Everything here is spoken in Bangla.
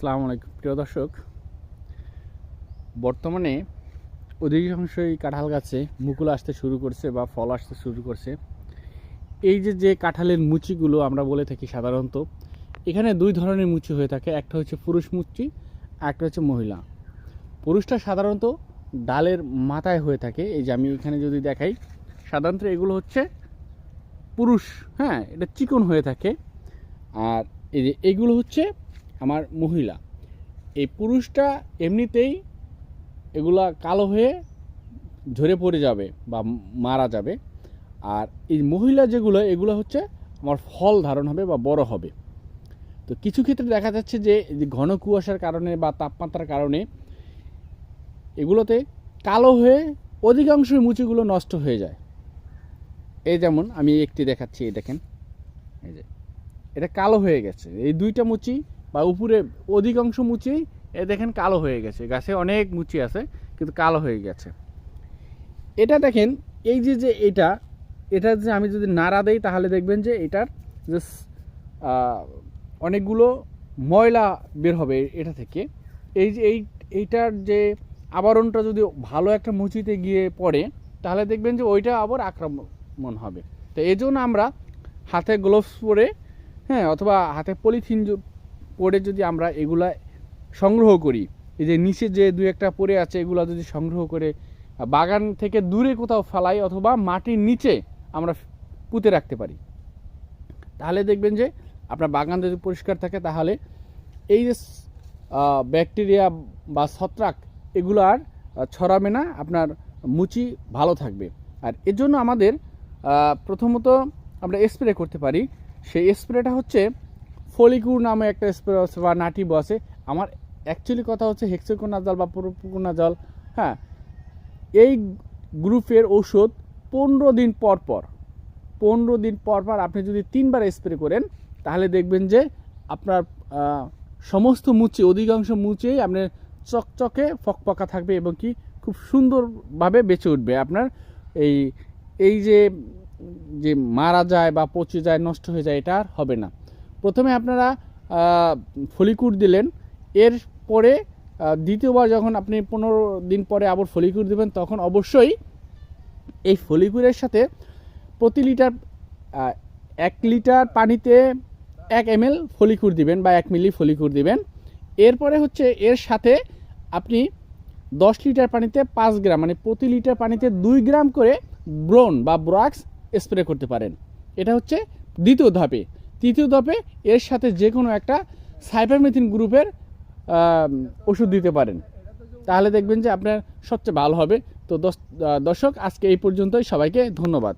আসসালামু আলাইকুম। প্রিয় দর্শক, বর্তমানে অধিকাংশই কাঁঠাল গাছে মুকুল আসতে শুরু করছে বা ফল আসতে শুরু করছে। এই যে যে কাঁঠালের মুচিগুলো আমরা বলে থাকি সাধারণত, এখানে দুই ধরনের মুচি হয়ে থাকে। একটা হচ্ছে পুরুষ মুচি, একটা হচ্ছে মহিলা। পুরুষটা সাধারণত ডালের মাথায় হয়ে থাকে। এই যে, আমি এখানে যদি দেখাই, সাধারণত এগুলো হচ্ছে পুরুষ হ্যাঁ এটা চিকন হয়ে থাকে। আর এই যে, এগুলো হচ্ছে আমার মহিলা। এই পুরুষটা এমনিতেই এগুলা কালো হয়ে ঝরে পড়ে যাবে বা মারা যাবে। আর এই মহিলা যেগুলো, এগুলো হচ্ছে আমার ফল ধারণ হবে বা বড় হবে। তো কিছু ক্ষেত্রে দেখা যাচ্ছে যে ঘন কুয়াশার কারণে বা তাপমাত্রার কারণে এগুলোতে কালো হয়ে অধিকাংশ মুচিগুলো নষ্ট হয়ে যায়। এই যেমন আমি একটি দেখাচ্ছি, এই দেখেন। এই যে, এটা কালো হয়ে গেছে। এই দুইটা মুচি বা উপরে অধিকাংশ মুচি এ দেখেন কালো হয়ে গেছে। গাছে অনেক মুচি আছে, কিন্তু কালো হয়ে গেছে। এটা দেখেন, এই যে যে এটা এটা যে আমি যদি নাড়া দেই, তাহলে দেখবেন যে এটার যে অনেকগুলো ময়লা বের হবে এটা থেকে। এই যে, এই, এইটার যে আবরণটা যদি ভালো একটা মুচিতে গিয়ে পড়ে, তাহলে দেখবেন যে ওইটা আবার আক্রমণ হবে। তো এই জন্য আমরা হাতে গ্লোভস পরে হ্যাঁ অথবা হাতে পলিথিন পরে যদি আমরা এগুলা সংগ্রহ করি, এই যে নিচে যে দুই একটা পড়ে আছে, এগুলো যদি সংগ্রহ করে বাগান থেকে দূরে কোথাও ফেলাই অথবা মাটির নিচে আমরা পুঁতে রাখতে পারি। তাহলে দেখবেন যে আপনার বাগান যদি পরিষ্কার থাকে, তাহলে এই যে ব্যাকটেরিয়া বা ছত্রাক, এগুলো আর ছড়াবে না, আপনার মুচি ভালো থাকবে। আর এর জন্য আমাদের প্রথমত আমরা স্প্রে করতে পারি। সেই স্প্রেটা হচ্ছে ফলিকুর নামে একটা স্প্রে আছে বা নাটি বসে। আমার অ্যাকচুয়ালি কথা হচ্ছে হেক্সিকোনাজল বা পুরোপুকুনাজল হ্যাঁ। এই গ্রুপের ঔষধ পনেরো দিন পর পর, পনেরো দিন পর পর আপনি যদি তিনবার স্প্রে করেন, তাহলে দেখবেন যে আপনার সমস্ত মুচি, অধিকাংশ মুচেই আপনার চকচকে, ফকফকা থাকবে এবং কি খুব সুন্দরভাবে বেঁচে উঠবে। আপনার এই এই যে যে মারা যায় বা পচে যায়, নষ্ট হয়ে যায়, এটা আর হবে না। প্রথমে আপনারা আহ, ফলিকুর দিলেন। এর পরে দ্বিতীয়বার যখন আপনি পনেরো দিন পরে আবার ফলিকুর দেবেন তখন অবশ্যই এই ফলিকুরের সাথে প্রতি লিটার এক লিটার পানিতে এক এম এল ফলিকুর দিবেন বা এক মিলি ফলিকুর দিবেন। এরপরে হচ্ছে এর সাথে আপনি দশ লিটার পানিতে পাঁচ গ্রাম মানে প্রতি লিটার পানিতে দুই গ্রাম করে ব্রোন বা ব্রাক্স স্প্রে করতে পারেন। এটা হচ্ছে দ্বিতীয় ধাপে। তৃতীয় দপে এর সাথে যে কোনো একটা সাইপারমেথিন গ্রুপের ওষুধ দিতে পারেন। তাহলে দেখবেন যে আপনার সবচেয়ে ভালো হবে। তো দর্শক, আজকে এই পর্যন্তই। সবাইকে ধন্যবাদ।